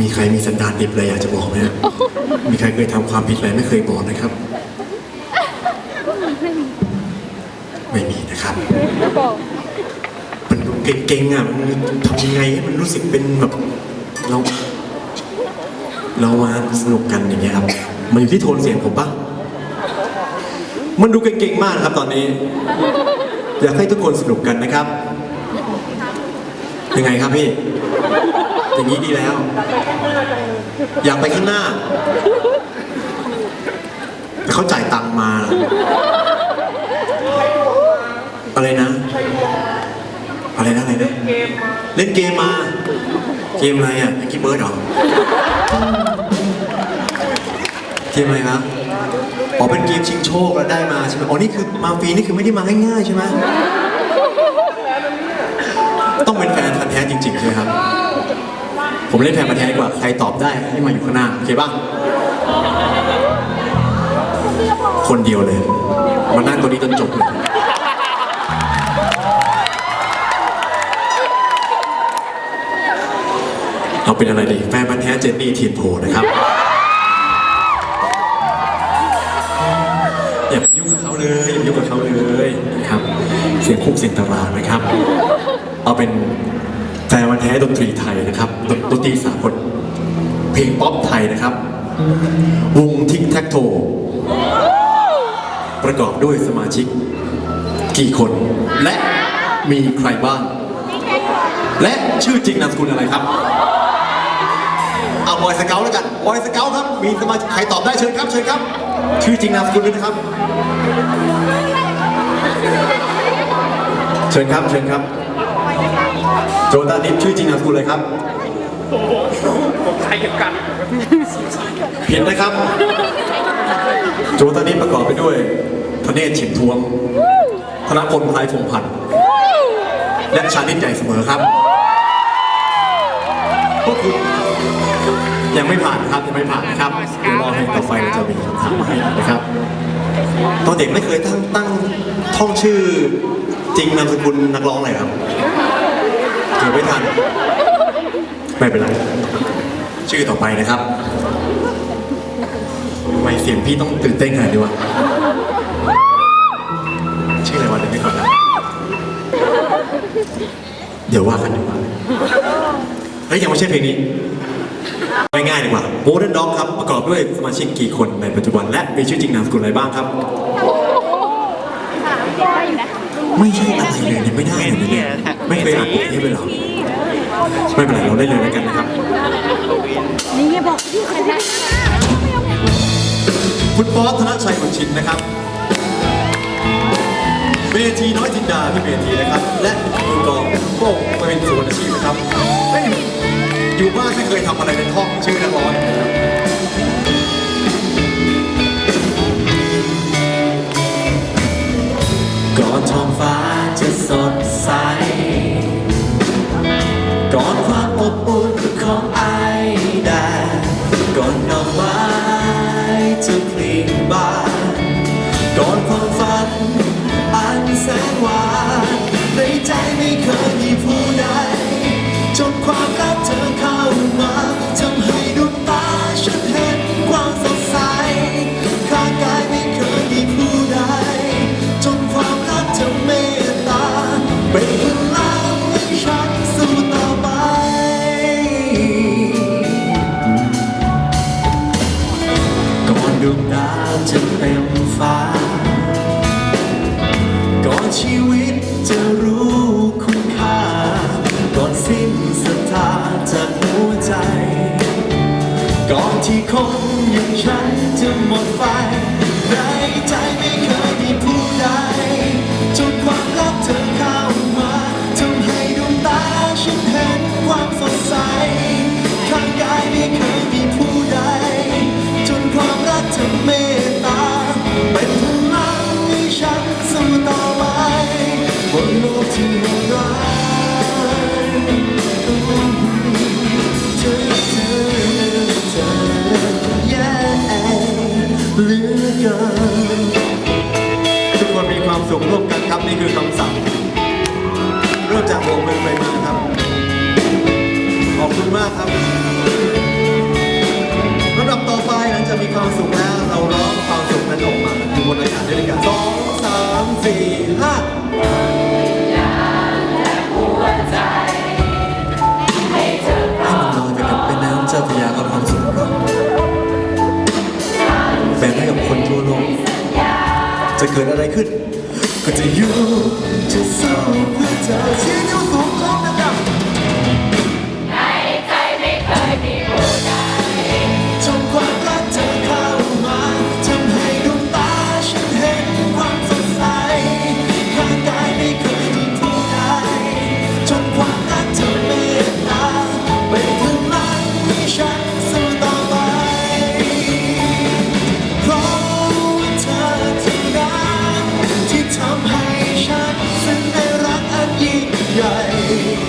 มีใครมีสันดานดิบอะไรอยากจะบอกไหมฮะมีใครเคยทำความผิดอะไรไม่เคยบอกนะครับ ไม่มีนะครับมันดูเก่งๆอะมันทำยังไงให้มันรู้สึกเป็นแบบเรา เรามาสนุกกันอย่างเงี้ยครับ มันอยู่ที่โทนเสียงผมปะมันดูเก่งๆมากครับตอนนี้ อยากให้ทุกคนสนุกกันนะครับ ยังไงครับพี่ อย่างนี้ดีแล้ว อยากไปข้างหน้า แต่เขาจ่ายตังค์มา อะไรนะ อะไรนะอะไรนะ เล่นเกมมา เกมอะไรอะกิ๊บเบิร์ดเหรอ เกมอะไรครับอ๋อเป็นเกมชิงโชคแล้วได้มาใช่ไหมอ๋อนี่คือมาฟรีนี่คือไม่ได้มาง่ายๆใช่ไหม ต้องเป็นแฟนพันธ์แท้จริงๆใช่ไหมครับ ผมเล่นแฟนพันธ์แท้ดีกว่าใครตอบได้ให้มาอยู่ข้างหน้าโอเคป่ะคนเดียวเลยมานั่งตัวนี้จนจบเลยเราเป็นอะไรดีแฟนพันธ์แท้เจนนี่ทียนโพนะครับอย่าไปยุ่งกับเขาเลยอย่าไปยุ่งกับเขาเลยนะครับ สียงคุกเสียงตารางนะครับ เอาเป็นแฟนวันแท้ดนตรีไทยนะครับดนดนตรีสากลเพลงป๊อปไทยนะครับ วงทิกแท็กโท ประกอบด้วยสมาชิก กี่คน และมีใครบ้าง และชื่อจริงนามสกุลอะไรครับเอาบอยสเกลแล้วกันบอยสเกลครับ มีสมาชิกใครตอบได้เชิญครับ เชิญครับ ชื่อจริงนามสกุลด้วยนะครับ ชิญครับ เชิญครับ โจตานิดชื่อจริงนามสกุลเลยครับผมใช้เกี่ยวกันผิดนะครับ โจตานิดประกอบไปด้วยพระเนตรฉิมทวง ธนพลพลายพงษ์พันธ์และชาลิตใหญ่เสมอครับพวกคุณยังไม่ผ่านครับยังไม่ผ่านนะครับเดี๋ยวรอให้ต่อไปเราจะมีคำถามมาให้นะครับตอนเด็กไม่เคยตั้งตั้งท่องชื่อ จริงนามสกุลนักร้องเลยครับเกิดไม่ทัน ไม่เป็นไร ชื่อต่อไปนะครับทำไมเสียงพี่ต้องตื่นเต้นขนาดนี้วะ ชื่ออะไรวะเดี๋ยวไม่ก่อนนะ เดี๋ยวว่ากันดีกว่าเฮ้ยยังไม่ใช่เพลงนี้ง่ายๆดีกว่า Modern Dog ครับ ประกอบด้วยสมาชิกกี่คนในปัจจุบัน และมีชื่อจริงนามสกุลอะไรบ้างครับ โอ้โหถามยากนะ ไม่ใช่อะไรเลยเนี่ยไม่ได้เลยเนี่ยไม่เคยอ่านบทนี้ไปหรอไม่เป็นไรเราเล่นเลยแล้วกันนะครับ นี่ไงบอกที่ใครได้คุณป๊อธนชัยขุนชินนะครับเวทีน้อยจินดาที่เวทีนะครับ และคุณรองโป้งมาเป็นสุวรรณชีพนะครับอยู่บ้านไม่เคยทำอะไรในท่องชื่อนักร้อง ของไอได้ก่อนน ทุกคนมีความสุขร่วมกันครับ นี่คือคำสั่งเริ่มจากโบกมือไปมาครับ ขอบคุณมากครับลำดับต่อไปนั้นจะมีความสุขแล้วเราร้อง รับความสุขแบ่งให้กับคนทั่วโลก จะเกิดอะไรขึ้น ก็จะอยู่จะสู้าเพื่อเธอที่นิ้วสองของ ai.